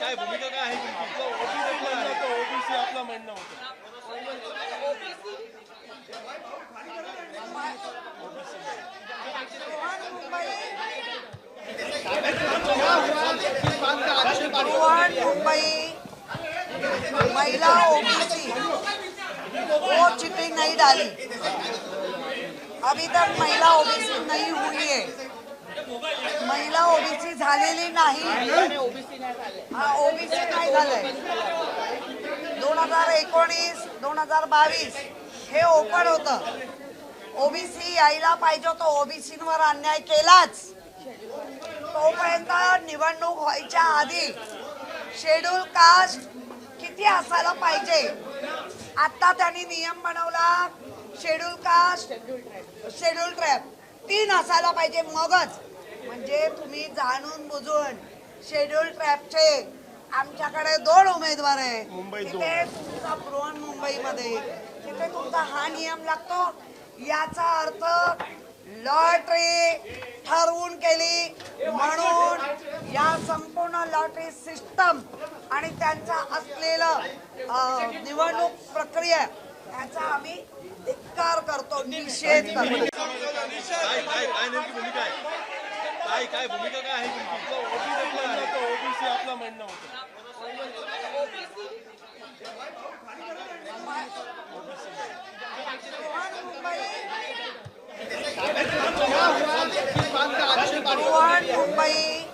काय भूमिका काय आहे ओबीसी आपलं म्हणणं होतं. मुंबई महिला ओबीसी. वो चिट्ठी नहीं डाली. अभी तक महिला ओबीसी नहीं हुई है. महिला ओबीसी झालेली नाही. हा ओबीसी नाही झालंय. दोन हजार एकोणीस दोन हजार बावीस हे ओपन होतं. ओबीसी यायला पाहिजे होतं. ओबीसीवर अन्याय केलाच. तोपर्यंत निवडणूक व्हायच्या आधी शेड्यूल कास्ट किती असायला पाहिजे? आता त्यांनी नियम बनवला. Schedule caste schedule tribe. तीन असायला पाहिजे मगच. म्हणजे तुम्ही जाणून बुजून शेड्यूल ट्रॅपचे आमच्याकडे दोन उमेदवार आहे. तिथे तुमचा बृहन मुंबईमध्ये. तिथे तुमचा हा नियम लागतो. याचा अर्थ लॉटरी ठरवून केली म्हणून या संपूर्ण लॉटरी सिस्टम आणि त्यांचा असलेलं निवडणूक प्रक्रिया याचा आम्ही धिक्कार करतो निषेध करतो काय काय काय भूमिका काय काय भूमिका काय आहे ओबीसी आपलं म्हणणं होतं मुंबई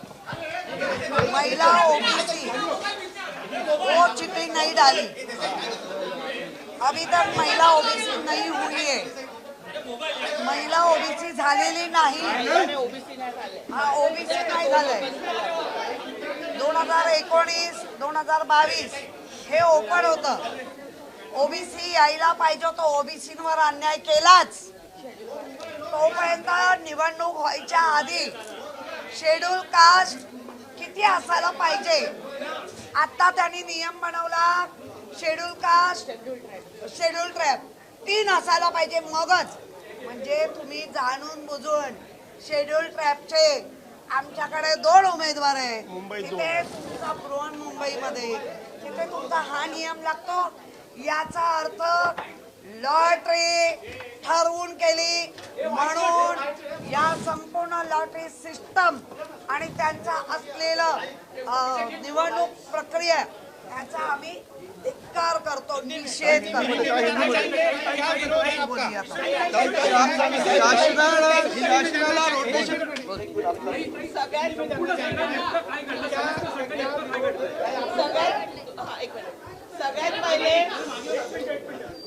महिला ओबीसी वो चिट्ठी नहीं डाली अभी तक महिला ओबीसी नहीं हुई है। महिला ओबीसी झालेली नाही। हा ओबीसी नाही झालंय। दोन हजार एकोणीस दोन हजार बावीस हे ओपन होतं। ओबीसी यायला पाहिजे होतं ओबीसीवर अन्याय केलाच। तोपर्यंत निवडणूक व्हायच्या आधी शेड्यूल कास्ट किती असायला पाहिजे? आता त्यांनी नियम बनवला शेड्यूल कास्ट शेड्यूल ट्रॅप तीन असायला पाहिजे मगच. म्हणजे तुम्ही जाणून बुजून शेड्यूल ट्रॅपचे आमच्याकडे दोन उमेदवार आहे. तिथे तुमचा बृहन मुंबईमध्ये. तिथे तुमचा हा नियम लागतो. याचा अर्थ लॉटरी ठरवून केली म्हणून या संपूर्ण लॉटरी सिस्टम आणि त्यांचा असलेलं निवडणूक प्रक्रिया याचा आम्ही धिक्कार करतो निषेध हा. सगळ्यात पहिले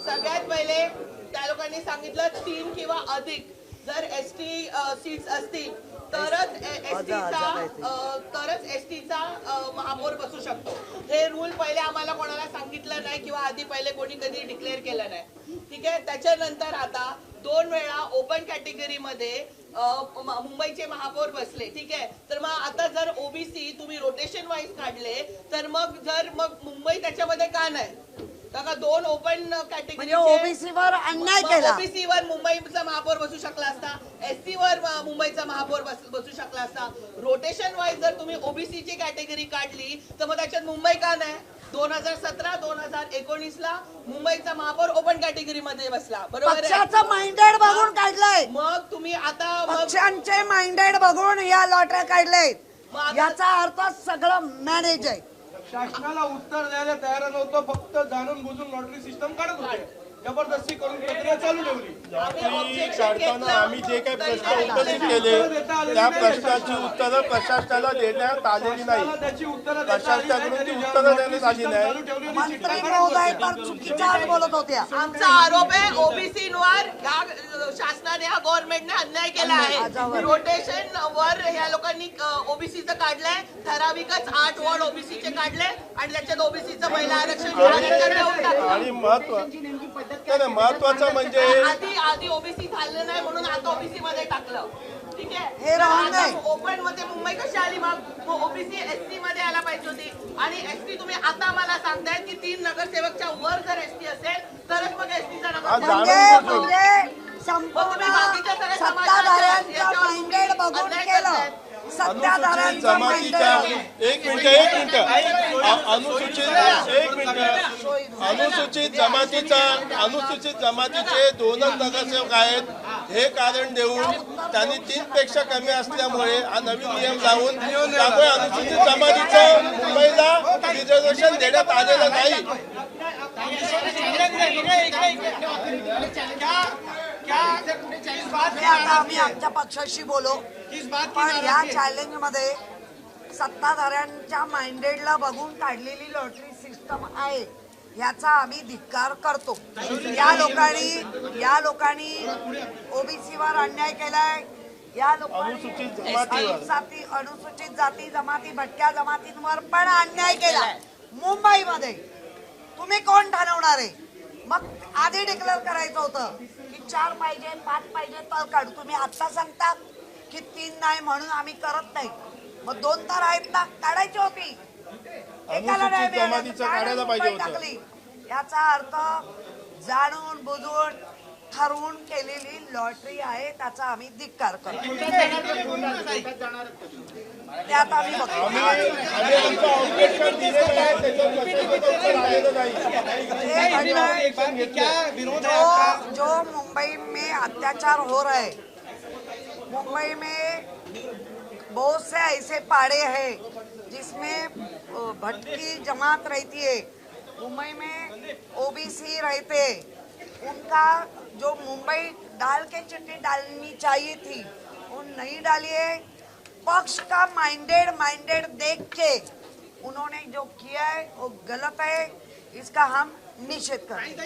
सगळ्यात पहिले त्या लोकांनी सांगितलं तीन किंवा अधिक जर एस टी सीट्स असतील तरच एस टीचा तरच एस टीचा महापौर बसू शकतो. हे रूल पहिले आम्हाला कोणाला सांगितलं नाही किंवा आधी पहिले कोणी कधी डिक्लेअर केलं नाही. ठीक आहे? त्याच्यानंतर आता दोन वेळा ओपन कॅटेगरीमध्ये मुंबईचे महापौर बसले. ठीक आहे? तर मग आता जर ओबीसी तुम्ही रोटेशन वाईज काढले तर मग जर मग मुंबई त्याच्यामध्ये का नाही? का दोन ओपन म्हणजे कॅटेगरी ओबीसी वर अन्याय केला. ओबीसी वर मुंबईचा महापौर बसू शकला असता. एसटी वर मुंबईचा महापौर बस- शकला असता. रोटेशन वाईज जर तुम्ही ओबीसी ची कॅटेगरी काढली तर मग त्याच्यात मुंबई का नाही? दोन हजार सतरा दोन हजार एकोणीस ला मुंबईचा महापौर ओपन कॅटेगरी मध्ये बसला. बरोबर माइंडेड बघून काढलंय. मग तुम्ही आता पक्षांचे माइंडेड बघून या लॉटऱ्या काढले मग आता- याचा अर्थ सगळं मॅनेज आहे. शासनाला उत्तर द्यायला तयार नव्हतं फक्त जाणून बुजून लॉटरी सिस्टम काढत होते. जबरदस्ती करून प्रक्रिया चालू ठेवली. काढताना आम्ही जे काही प्रश्न उपस्थित. केले त्या प्रश्नाची उत्तरं प्रशासनाला देण्यात आलेली नाही. प्रशासनाकडून ती उत्तरं देण्यात आली नाही. बोलत होत्या. आमचा आरोप आहे ओबीसीवर शासनाने ह्या गव्हर्नमेंटने अन्याय केला आहे. रोटेशन वर ह्या लोकांनी ओबीसीचं काढलंय. ठराविकच आठ वॉर्ड ओबीसीचे काढले आणि त्याच्यात ओबीसीचं महिला आरक्षण. आणि महत्त्व नाही, महत्वाचं म्हणजे आधी आधी ओबीसी झालं नाही म्हणून आता ओबीसी मध्ये टाकलं. ठीक आहे? हे आहे. ओपनमध्ये मुंबई कशी आली मग? ओबीसी एसटी मध्ये आला पाहिजे होती. आणि एसटी तुम्ही आता मला सांगताय की तीन नगरसेवकच्या वर जर एसटी असेल तरच मग एसटीचा नगर म्हणजे. म्हणजे सत्ताधाऱ्यांचं जमातीच्या एक मिनिट एक मिनिट. अनुसूचित एक मिनिट. अनुसूचित जमातीचा अनुसूचित जमातीचे दोनच नगरसेवक आहेत. हे कारण देऊन त्यांनी तीन पेक्षा कमी असल्यामुळे हा नवीन नियम लावून त्यामुळे अनुसूचित जमातीचं मुंबईला रिझर्वेशन देण्यात आलेलं नाही. आता आम्ही आमच्या पक्षाशी बोलो. पण या चॅलेंजमध्ये सत्ताधाऱ्यांच्या माइंडेडला बघून काढलेली लॉटरी सिस्टम आहे. याचा आम्ही धिक्कार करतो. या लोकांनी या लोकांनी ओबीसीवर अन्याय केलाय. या लोकांनी अनुसूचित. जाती अनुसूचित जाती जमाती भटक्या जमातींवर पण अन्याय केलाय मुंबईमध्ये तुम्ही कोण ठरवणार आहे? मग आधी डिक्लेअर करायचं होतं की चार पाहिजे पाच पाहिजे तर काढू. तुम्ही आत्ता सांगता की तीन नाही म्हणून आम्ही करत नाही. मग दोन तर आहेत ना काढायची होती अनुसूचित जमातीचं काढायला पाहिजे होतं. याचा अर्थ जाणून बुजून ठरवून केलेली लॉटरी आहे त्याचा आम्ही धिक्कार करतो. त्यात आम्ही बघतो. जो जो मुंबई में अत्याचार हो रहा है मुंबई में बहुत से ऐसे पाड़े हैं जिसमें भटकी जमात रहती है। मुंबई में ओबीसी रहते। उनका जो मुंबई डाल के चिट्ठी डालनी चाहिए थी, वो नहीं डाली है। पक्ष का माइंडेड माइंडेड देख के उन्होंने जो किया है, वो गलत है। इसका हम निषेध करेंगे।